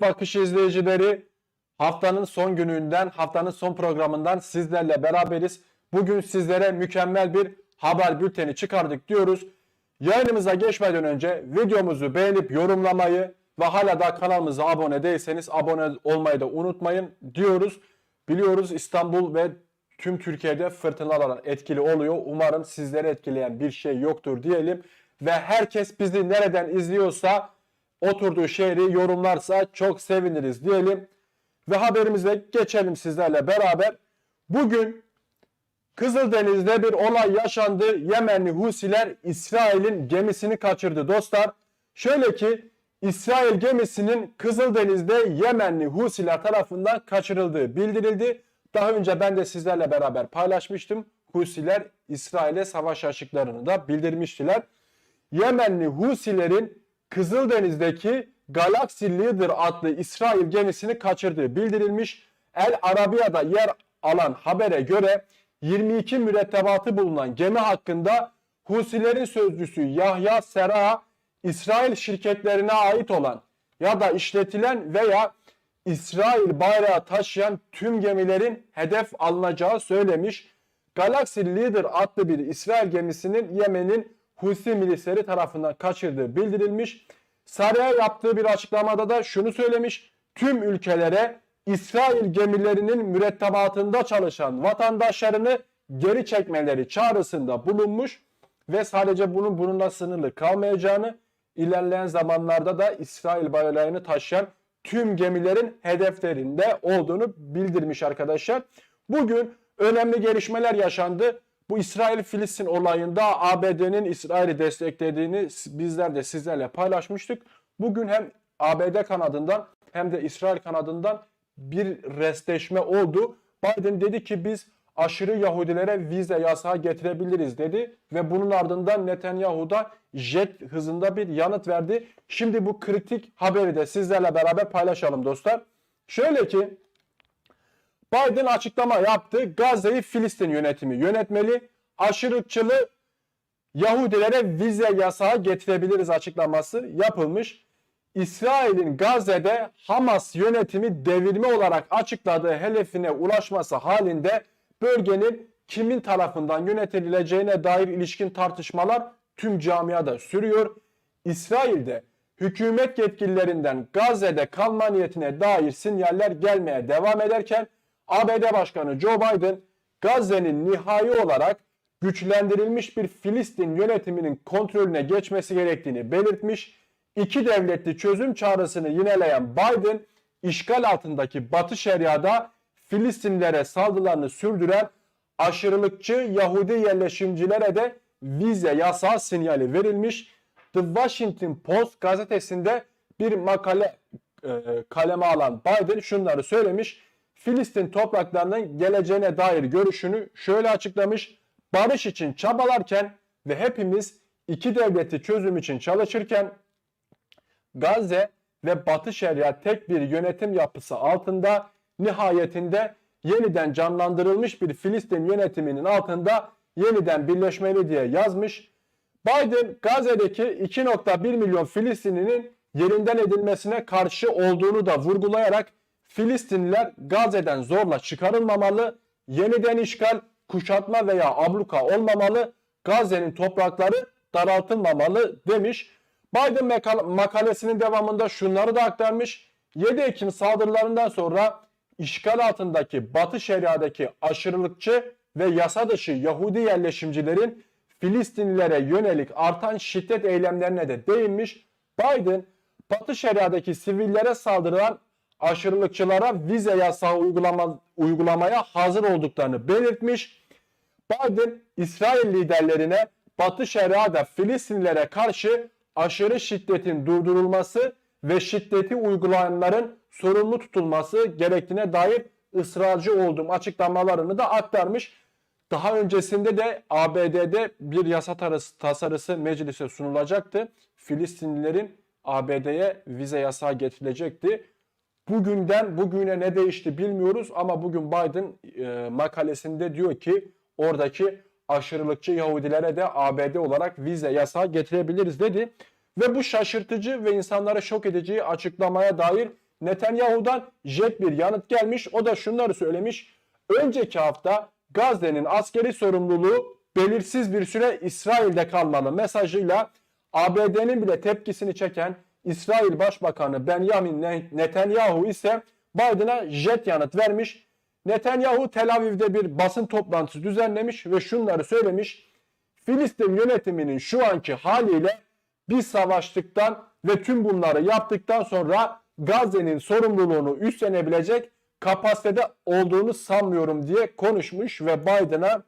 Bakış izleyicileri haftanın son gününden, haftanın son programından sizlerle beraberiz. Bugün sizlere mükemmel bir haber bülteni çıkardık diyoruz. Yayınımıza geçmeden önce videomuzu beğenip yorumlamayı ve hala da kanalımıza abone değilseniz abone olmayı da unutmayın diyoruz. Biliyoruz İstanbul ve tüm Türkiye'de fırtınalar etkili oluyor. Umarım sizleri etkileyen bir şey yoktur diyelim. Ve herkes bizi nereden izliyorsa oturduğu şehri yorumlarsa çok seviniriz diyelim. Ve haberimize geçelim sizlerle beraber. Bugün Kızıldeniz'de bir olay yaşandı. Yemenli Husiler İsrail'in gemisini kaçırdı dostlar. Şöyle ki İsrail gemisinin Kızıldeniz'de Yemenli Husiler tarafından kaçırıldığı bildirildi. Daha önce ben de sizlerle beraber paylaşmıştım. Husiler İsrail'e savaş açıklarını da bildirmiştiler. Yemenli Husilerin Kızıldeniz'deki Galaxy Leader adlı İsrail gemisini kaçırdığı bildirilmiş. El Arabiya'da yer alan habere göre 22 mürettebatı bulunan gemi hakkında Husilerin sözcüsü Yahya Sera İsrail şirketlerine ait olan ya da işletilen veya İsrail bayrağı taşıyan tüm gemilerin hedef alınacağı söylemiş. Galaxy Leader adlı bir İsrail gemisinin Yemen'in Husi milisleri tarafından kaçırdığı bildirilmiş. Sarıya yaptığı bir açıklamada da şunu söylemiş. Tüm ülkelere İsrail gemilerinin mürettebatında çalışan vatandaşlarını geri çekmeleri çağrısında bulunmuş ve sadece bunun bununla sınırlı kalmayacağını ilerleyen zamanlarda da İsrail bayrağını taşıyan tüm gemilerin hedeflerinde olduğunu bildirmiş arkadaşlar. Bugün önemli gelişmeler yaşandı. Bu İsrail-Filistin olayında ABD'nin İsrail'i desteklediğini bizler de sizlerle paylaşmıştık. Bugün hem ABD kanadından hem de İsrail kanadından bir restleşme oldu. Biden dedi ki biz aşırı Yahudilere vize yasağı getirebiliriz dedi ve bunun ardından Netanyahu da jet hızında bir yanıt verdi. Şimdi bu kritik haberi de sizlerle beraber paylaşalım dostlar. Şöyle ki Biden açıklama yaptı. Gazze'yi Filistin yönetimi yönetmeli. Aşırılıkçılığı Yahudilere vize yasağı getirebiliriz açıklaması yapılmış. İsrail'in Gazze'de Hamas yönetimi devirme olarak açıkladığı hedefine ulaşması halinde bölgenin kimin tarafından yönetileceğine dair ilişkin tartışmalar tüm camiada sürüyor. İsrail'de hükümet yetkililerinden Gazze'de kalma niyetine dair sinyaller gelmeye devam ederken ABD Başkanı Joe Biden Gazze'nin nihai olarak güçlendirilmiş bir Filistin yönetiminin kontrolüne geçmesi gerektiğini belirtmiş. İki devletli çözüm çağrısını yineleyen Biden, işgal altındaki Batı Şeria'da Filistinlilere saldırılarını sürdüren aşırılıkçı Yahudi yerleşimcilere de vize yasağı sinyali verilmiş. The Washington Post gazetesinde bir makale e, kaleme alan Biden şunları söylemiş. Filistin topraklarının geleceğine dair görüşünü şöyle açıklamış. Barış için çabalarken ve hepimiz iki devleti çözüm için çalışırken Gazze ve Batı Şeria tek bir yönetim yapısı altında nihayetinde yeniden canlandırılmış bir Filistin yönetiminin altında yeniden birleşmeli diye yazmış. Biden Gazze'deki 2.1 milyon Filistinlinin yerinden edilmesine karşı olduğunu da vurgulayarak Filistinliler Gazze'den zorla çıkarılmamalı, yeniden işgal, kuşatma veya abluka olmamalı, Gazze'nin toprakları daraltılmamalı demiş. Biden makalesinin devamında şunları da aktarmış. 7 Ekim saldırılarından sonra işgal altındaki Batı Şeria'daki aşırılıkçı ve yasa dışı Yahudi yerleşimcilerin Filistinlilere yönelik artan şiddet eylemlerine de değinmiş. Biden Batı Şeria'daki sivillere saldırılan aşırılıkçılara vize yasağı uygulama, uygulamaya hazır olduklarını belirtmiş. Biden İsrail liderlerine Batı Şeria'da Filistinlilere karşı aşırı şiddetin durdurulması ve şiddeti uygulayanların sorumlu tutulması gerektiğine dair ısrarcı olduğum açıklamalarını da aktarmış. Daha öncesinde de ABD'de bir yasa tasarısı meclise sunulacaktı. Filistinlilerin ABD'ye vize yasağı getirilecekti. Bugünden bugüne ne değişti bilmiyoruz ama bugün Biden e, makalesinde diyor ki oradaki aşırılıkçı Yahudilere de ABD olarak vize yasağı getirebiliriz dedi. Ve bu şaşırtıcı ve insanlara şok edici açıklamaya dair Netanyahu'dan jet bir yanıt gelmiş. O da şunları söylemiş. Önceki hafta Gazze'nin askeri sorumluluğu belirsiz bir süre İsrail'de kalmalı mesajıyla ABD'nin bile tepkisini çeken İsrail Başbakanı Benjamin Netanyahu ise Biden'a jet yanıt vermiş. Netanyahu Tel Aviv'de bir basın toplantısı düzenlemiş ve şunları söylemiş. Filistin yönetiminin şu anki haliyle biz savaştıktan ve tüm bunları yaptıktan sonra Gazze'nin sorumluluğunu üstlenebilecek kapasitede olduğunu sanmıyorum diye konuşmuş ve Biden'a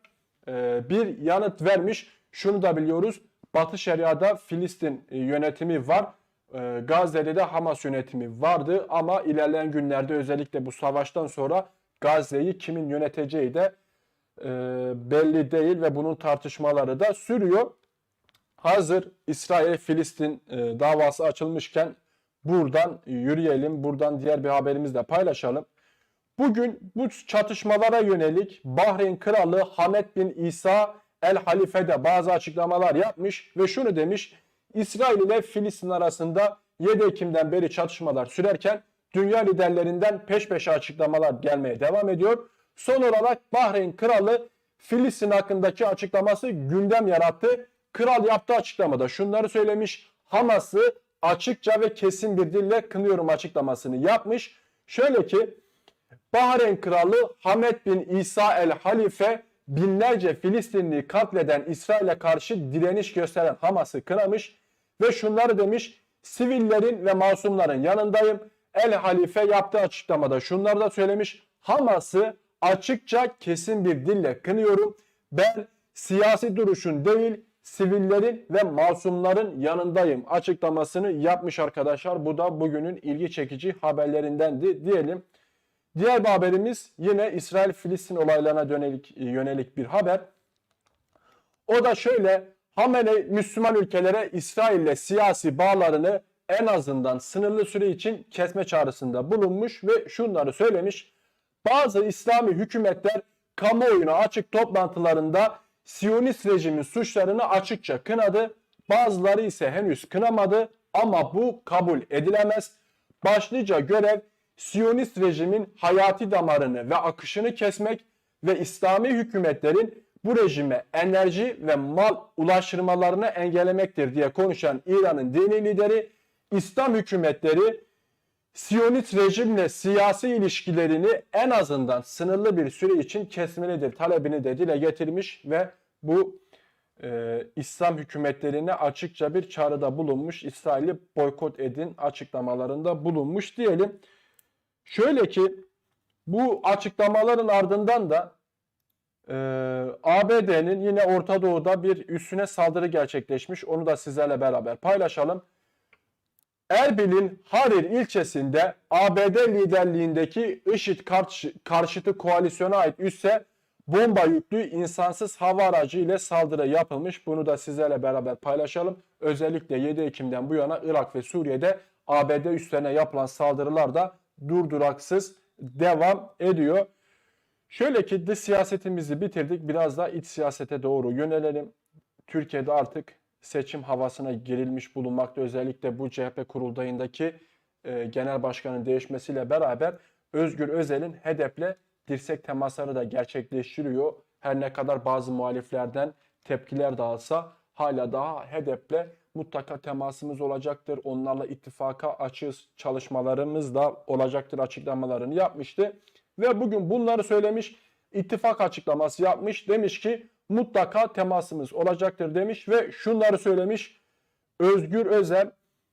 e, bir yanıt vermiş. Şunu da biliyoruz. Batı Şeria'da Filistin e, yönetimi var. E, Gazze'de de Hamas yönetimi vardı ama ilerleyen günlerde özellikle bu savaştan sonra Gazze'yi kimin yöneteceği de e, belli değil ve bunun tartışmaları da sürüyor. Hazır İsrail-Filistin e, davası açılmışken buradan yürüyelim, buradan diğer bir haberimizi de paylaşalım. Bugün bu çatışmalara yönelik Bahreyn Kralı Hamed bin İsa El Halife de bazı açıklamalar yapmış ve şunu demiş. İsrail ile Filistin arasında 7 Ekim'den beri çatışmalar sürerken dünya liderlerinden peş peşe açıklamalar gelmeye devam ediyor. Son olarak Bahreyn Kralı Filistin hakkındaki açıklaması gündem yarattı. Kral yaptığı açıklamada şunları söylemiş. Hamas'ı açıkça ve kesin bir dille kınıyorum açıklamasını yapmış. Şöyle ki Bahreyn Kralı Hamed bin İsa el Halife binlerce Filistinli katleden İsrail'e karşı direniş gösteren Hamas'ı kınamış ve şunları demiş. Sivillerin ve masumların yanındayım. El Halife yaptığı açıklamada şunları da söylemiş. Hamas'ı açıkça kesin bir dille kınıyorum. Ben siyasi duruşun değil sivillerin ve masumların yanındayım açıklamasını yapmış arkadaşlar. Bu da bugünün ilgi çekici haberlerindendi diyelim. Diğer bir haberimiz yine İsrail-Filistin olaylarına yönelik, yönelik bir haber. O da şöyle Hamenei Müslüman ülkelere İsrail ile siyasi bağlarını en azından sınırlı süre için kesme çağrısında bulunmuş ve şunları söylemiş. Bazı İslami hükümetler kamuoyuna açık toplantılarında Siyonist rejimin suçlarını açıkça kınadı. Bazıları ise henüz kınamadı ama bu kabul edilemez. Başlıca görev Siyonist rejimin hayati damarını ve akışını kesmek ve İslami hükümetlerin bu rejime enerji ve mal ulaştırmalarını engellemektir diye konuşan İran'ın dini lideri İslam hükümetleri Siyonist rejimle siyasi ilişkilerini en azından sınırlı bir süre için kesmelidir talebini de dile getirmiş ve bu e, İslam hükümetlerine açıkça bir çağrıda bulunmuş. İsrail'i boykot edin açıklamalarında bulunmuş diyelim. Şöyle ki bu açıklamaların ardından da e, ABD'nin yine Orta Doğu'da bir üstüne saldırı gerçekleşmiş. Onu da sizlerle beraber paylaşalım. Erbil'in Harir ilçesinde ABD liderliğindeki IŞİD karşı, karşıtı koalisyona ait üsse bomba yüklü insansız hava aracı ile saldırı yapılmış. Bunu da sizlerle beraber paylaşalım. Özellikle 7 Ekim'den bu yana Irak ve Suriye'de ABD üslerine yapılan saldırılar da durduraksız devam ediyor. Şöyle ki dış siyasetimizi bitirdik. Biraz da iç siyasete doğru yönelelim. Türkiye'de artık seçim havasına girilmiş bulunmakta. Özellikle bu CHP kurultayındaki e, genel başkanın değişmesiyle beraber Özgür Özel'in HEDEP'le dirsek temasları da gerçekleştiriyor. Her ne kadar bazı muhaliflerden tepkiler dağılsa hala daha HEDEP'le mutlaka temasımız olacaktır. Onlarla ittifaka açığız çalışmalarımız da olacaktır açıklamalarını yapmıştı. Ve bugün bunları söylemiş, ittifak açıklaması yapmış. Demiş ki mutlaka temasımız olacaktır demiş ve şunları söylemiş. Özgür Özel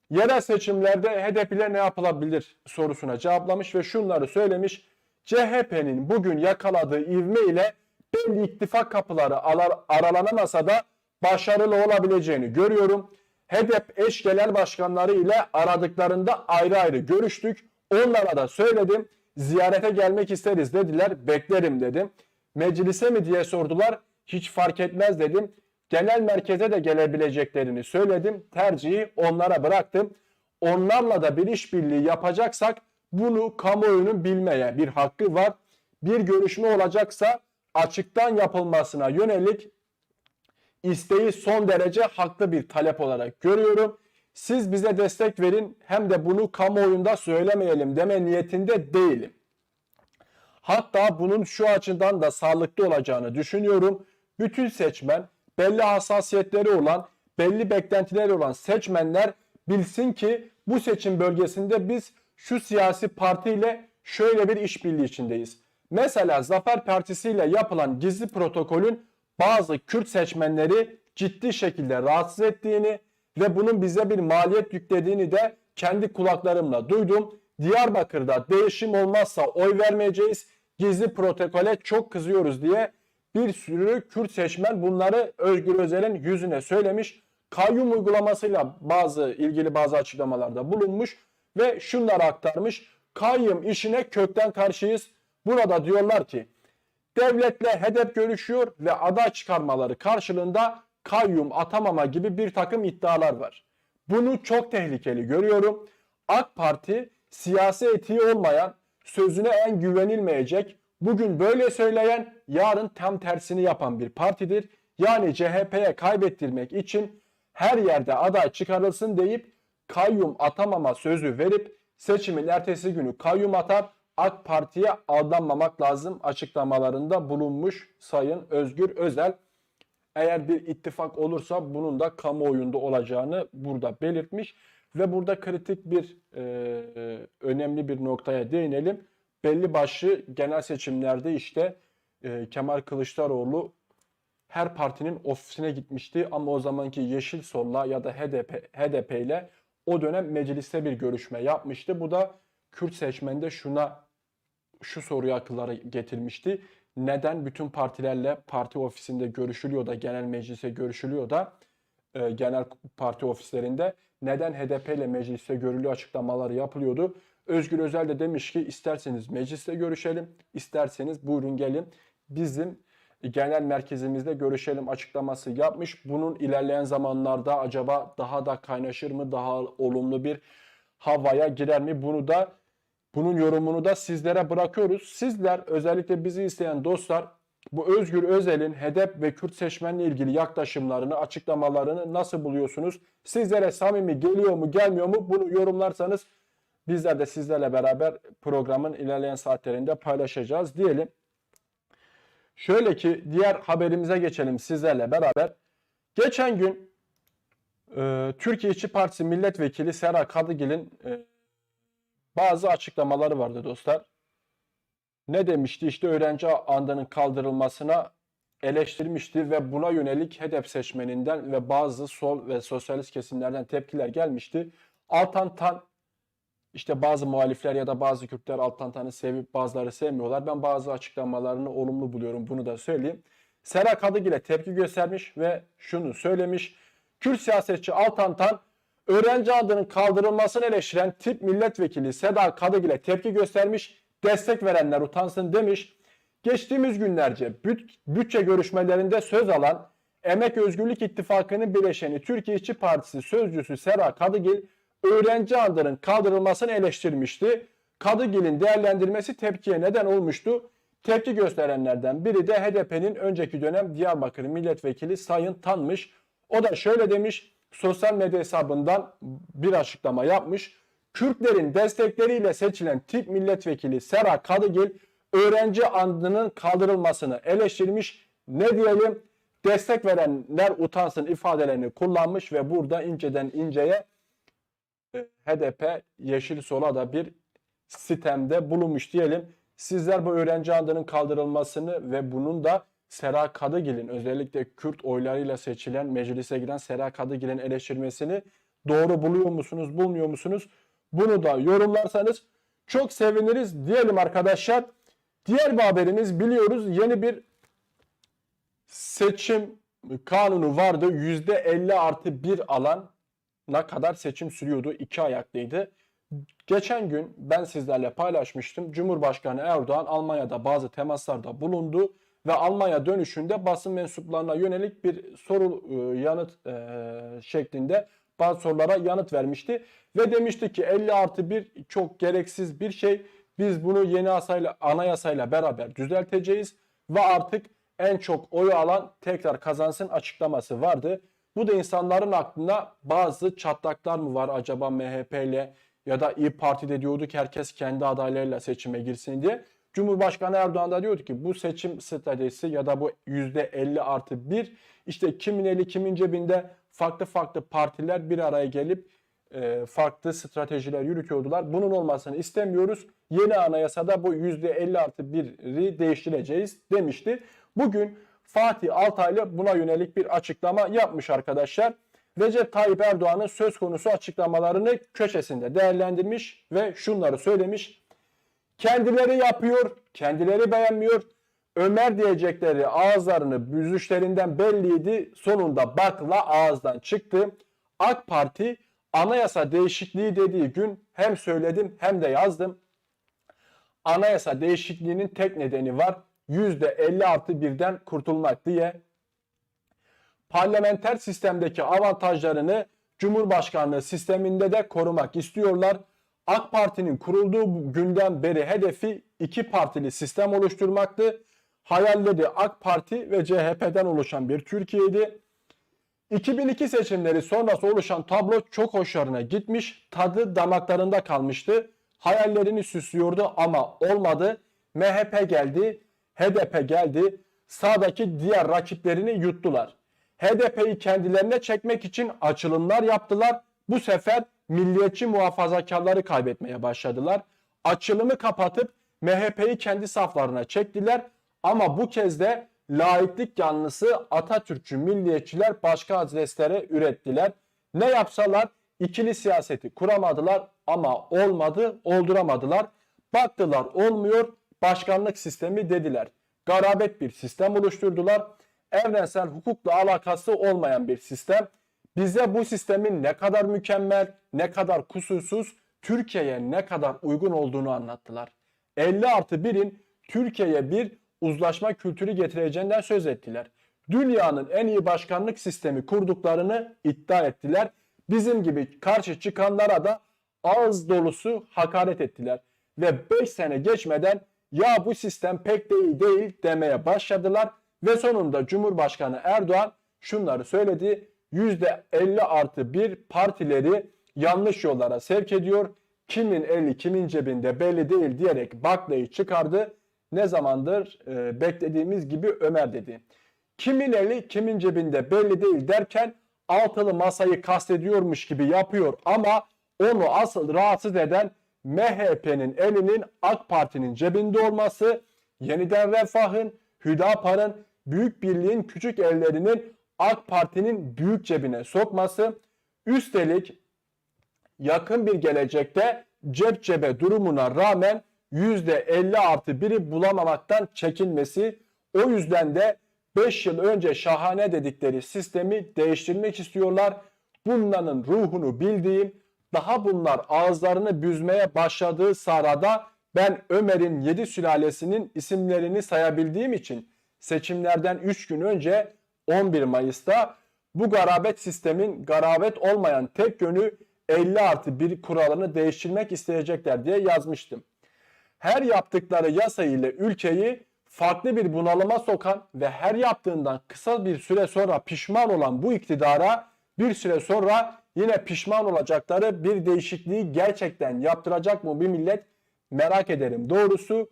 yerel seçimlerde HDP ile ne yapılabilir sorusuna cevaplamış ve şunları söylemiş. CHP'nin bugün yakaladığı ivme ile belli ittifak kapıları aralanamasa da başarılı olabileceğini görüyorum. HDP eş genel başkanları ile aradıklarında ayrı ayrı görüştük. Onlara da söyledim. Ziyarete gelmek isteriz dediler. Beklerim dedim. Meclise mi diye sordular. Hiç fark etmez dedim. Genel merkeze de gelebileceklerini söyledim. Tercihi onlara bıraktım. Onlarla da bir işbirliği yapacaksak bunu kamuoyunun bilmeye bir hakkı var. Bir görüşme olacaksa açıktan yapılmasına yönelik isteği son derece haklı bir talep olarak görüyorum. Siz bize destek verin hem de bunu kamuoyunda söylemeyelim deme niyetinde değilim. Hatta bunun şu açıdan da sağlıklı olacağını düşünüyorum. Bütün seçmen belli hassasiyetleri olan, belli beklentileri olan seçmenler bilsin ki bu seçim bölgesinde biz şu siyasi partiyle şöyle bir işbirliği içindeyiz. Mesela Zafer Partisi ile yapılan gizli protokolün bazı Kürt seçmenleri ciddi şekilde rahatsız ettiğini ve bunun bize bir maliyet yüklediğini de kendi kulaklarımla duydum. Diyarbakır'da değişim olmazsa oy vermeyeceğiz. Gizli protokole çok kızıyoruz diye bir sürü Kürt seçmen bunları Özgür Özel'in yüzüne söylemiş. Kayyum uygulamasıyla bazı ilgili bazı açıklamalarda bulunmuş ve şunları aktarmış. Kayyum işine kökten karşıyız. Burada diyorlar ki devletle hedef görüşüyor ve aday çıkarmaları karşılığında kayyum atamama gibi bir takım iddialar var. Bunu çok tehlikeli görüyorum. AK Parti siyasi etiği olmayan, sözüne en güvenilmeyecek, bugün böyle söyleyen, yarın tam tersini yapan bir partidir. Yani CHP'ye kaybettirmek için her yerde aday çıkarılsın deyip kayyum atamama sözü verip seçimin ertesi günü kayyum atar. AK Parti'ye aldanmamak lazım açıklamalarında bulunmuş Sayın Özgür Özel. Eğer bir ittifak olursa bunun da kamuoyunda olacağını burada belirtmiş ve burada kritik bir e, e, önemli bir noktaya değinelim. Belli başlı genel seçimlerde işte e, Kemal Kılıçdaroğlu her partinin ofisine gitmişti ama o zamanki Yeşil Sol'la ya da HDP, HDP ile o dönem mecliste bir görüşme yapmıştı. Bu da Kürt seçmende şuna şu soruyu akıllara getirmişti. Neden bütün partilerle parti ofisinde görüşülüyor da genel meclise görüşülüyor da e, genel parti ofislerinde neden HDP ile mecliste görülüyor açıklamaları yapılıyordu. Özgür Özel de demiş ki isterseniz mecliste görüşelim, isterseniz buyurun gelin bizim genel merkezimizde görüşelim açıklaması yapmış. Bunun ilerleyen zamanlarda acaba daha da kaynaşır mı, daha olumlu bir havaya girer mi? Bunu da bunun yorumunu da sizlere bırakıyoruz. Sizler özellikle bizi isteyen dostlar bu Özgür Özel'in HEDEP ve Kürt seçmenle ilgili yaklaşımlarını, açıklamalarını nasıl buluyorsunuz? Sizlere samimi geliyor mu, gelmiyor mu? Bunu yorumlarsanız bizler de sizlerle beraber programın ilerleyen saatlerinde paylaşacağız diyelim. Şöyle ki diğer haberimize geçelim sizlerle beraber. Geçen gün e, Türkiye İşçi Partisi Milletvekili Sera Kadıgil'in e, bazı açıklamaları vardı dostlar. Ne demişti? İşte öğrenci andının kaldırılmasına eleştirmişti ve buna yönelik hedef seçmeninden ve bazı sol ve sosyalist kesimlerden tepkiler gelmişti. Altan Tan işte bazı muhalifler ya da bazı Kürtler Altan Tan'ı sevip bazıları sevmiyorlar. Ben bazı açıklamalarını olumlu buluyorum. Bunu da söyleyeyim. Sera Kadıgil'e tepki göstermiş ve şunu söylemiş. Kürt siyasetçi Altan Tan öğrenci adının kaldırılmasını eleştiren tip milletvekili Seda Kadıgil'e tepki göstermiş, destek verenler utansın demiş. Geçtiğimiz günlerce büt, bütçe görüşmelerinde söz alan Emek Özgürlük İttifakı'nın bileşeni Türkiye İşçi Partisi sözcüsü Sera Kadıgil öğrenci adının kaldırılmasını eleştirmişti. Kadıgil'in değerlendirmesi tepkiye neden olmuştu. Tepki gösterenlerden biri de HDP'nin önceki dönem Diyarbakır milletvekili Sayın Tanmış. O da şöyle demiş sosyal medya hesabından bir açıklama yapmış. Kürtlerin destekleriyle seçilen tip milletvekili Sera Kadıgil öğrenci andının kaldırılmasını eleştirmiş. Ne diyelim? Destek verenler utansın ifadelerini kullanmış ve burada inceden inceye e, HDP Yeşil Sol'a da bir sistemde bulunmuş diyelim. Sizler bu öğrenci andının kaldırılmasını ve bunun da Sera Kadıgil'in özellikle Kürt oylarıyla seçilen meclise giren Sera Kadıgil'in eleştirmesini doğru buluyor musunuz, bulmuyor musunuz? Bunu da yorumlarsanız çok seviniriz diyelim arkadaşlar. Diğer bir haberimiz biliyoruz yeni bir seçim kanunu vardı. %50 artı bir alan ne kadar seçim sürüyordu. iki ayaklıydı. Geçen gün ben sizlerle paylaşmıştım. Cumhurbaşkanı Erdoğan Almanya'da bazı temaslarda bulundu ve Almanya dönüşünde basın mensuplarına yönelik bir soru e, yanıt e, şeklinde bazı sorulara yanıt vermişti. Ve demişti ki 50 artı 1 çok gereksiz bir şey. Biz bunu yeni asayla, anayasayla beraber düzelteceğiz ve artık en çok oyu alan tekrar kazansın açıklaması vardı. Bu da insanların aklına bazı çatlaklar mı var acaba MHP ile ya da İyi Parti'de diyordu ki herkes kendi adaylarıyla seçime girsin diye. Cumhurbaşkanı Erdoğan da diyordu ki bu seçim stratejisi ya da bu %50 artı 1 işte kimin eli kimin cebinde farklı farklı partiler bir araya gelip e, farklı stratejiler yürütüyordular. Bunun olmasını istemiyoruz. Yeni anayasada bu %50 artı 1'i değiştireceğiz demişti. Bugün Fatih Altaylı buna yönelik bir açıklama yapmış arkadaşlar. Recep Tayyip Erdoğan'ın söz konusu açıklamalarını köşesinde değerlendirmiş ve şunları söylemiş. Kendileri yapıyor, kendileri beğenmiyor. Ömer diyecekleri ağızlarını büzüşlerinden belliydi. Sonunda bakla ağızdan çıktı. AK Parti anayasa değişikliği dediği gün hem söyledim hem de yazdım. Anayasa değişikliğinin tek nedeni var. %50 artı birden kurtulmak diye parlamenter sistemdeki avantajlarını Cumhurbaşkanlığı sisteminde de korumak istiyorlar. AK Parti'nin kurulduğu günden beri hedefi iki partili sistem oluşturmaktı. Hayalleri AK Parti ve CHP'den oluşan bir Türkiye'ydi. 2002 seçimleri sonrası oluşan tablo çok hoşlarına gitmiş, tadı damaklarında kalmıştı. Hayallerini süslüyordu ama olmadı. MHP geldi, HDP geldi. Sağdaki diğer rakiplerini yuttular. HDP'yi kendilerine çekmek için açılımlar yaptılar. Bu sefer milliyetçi muhafazakarları kaybetmeye başladılar. Açılımı kapatıp MHP'yi kendi saflarına çektiler. Ama bu kez de laiklik yanlısı Atatürkçü milliyetçiler başka adreslere ürettiler. Ne yapsalar ikili siyaseti kuramadılar ama olmadı, olduramadılar. Baktılar olmuyor, başkanlık sistemi dediler. Garabet bir sistem oluşturdular. Evrensel hukukla alakası olmayan bir sistem. Bize bu sistemin ne kadar mükemmel, ne kadar kusursuz, Türkiye'ye ne kadar uygun olduğunu anlattılar. 50 artı 1'in Türkiye'ye bir uzlaşma kültürü getireceğinden söz ettiler. Dünyanın en iyi başkanlık sistemi kurduklarını iddia ettiler. Bizim gibi karşı çıkanlara da ağız dolusu hakaret ettiler. Ve 5 sene geçmeden ya bu sistem pek de iyi değil demeye başladılar. Ve sonunda Cumhurbaşkanı Erdoğan şunları söyledi. %50 artı 1 partileri yanlış yollara sevk ediyor. Kimin eli kimin cebinde belli değil diyerek baklayı çıkardı. Ne zamandır e, beklediğimiz gibi Ömer dedi. Kimin eli kimin cebinde belli değil derken altılı masayı kastediyormuş gibi yapıyor ama onu asıl rahatsız eden MHP'nin elinin AK Parti'nin cebinde olması, yeniden refahın, Hüdapar'ın, Büyük Birliğin küçük ellerinin AK Parti'nin büyük cebine sokması, üstelik yakın bir gelecekte cep cebe durumuna rağmen %50 artı 1'i bulamamaktan çekinmesi, o yüzden de 5 yıl önce şahane dedikleri sistemi değiştirmek istiyorlar. Bunların ruhunu bildiğim, daha bunlar ağızlarını büzmeye başladığı sırada ben Ömer'in 7 sülalesinin isimlerini sayabildiğim için seçimlerden 3 gün önce 11 Mayıs'ta bu garabet sistemin garabet olmayan tek yönü 50 artı 1 kuralını değiştirmek isteyecekler diye yazmıştım. Her yaptıkları yasa ile ülkeyi farklı bir bunalıma sokan ve her yaptığından kısa bir süre sonra pişman olan bu iktidara bir süre sonra yine pişman olacakları bir değişikliği gerçekten yaptıracak mı bir millet merak ederim. Doğrusu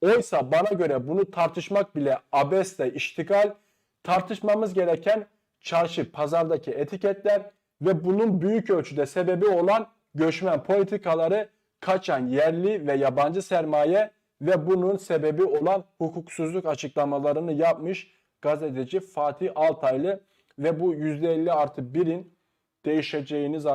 oysa bana göre bunu tartışmak bile abesle iştigal, tartışmamız gereken çarşı pazardaki etiketler ve bunun büyük ölçüde sebebi olan göçmen politikaları kaçan yerli ve yabancı sermaye ve bunun sebebi olan hukuksuzluk açıklamalarını yapmış gazeteci Fatih Altaylı ve bu %50 artı 1'in değişeceğini zaten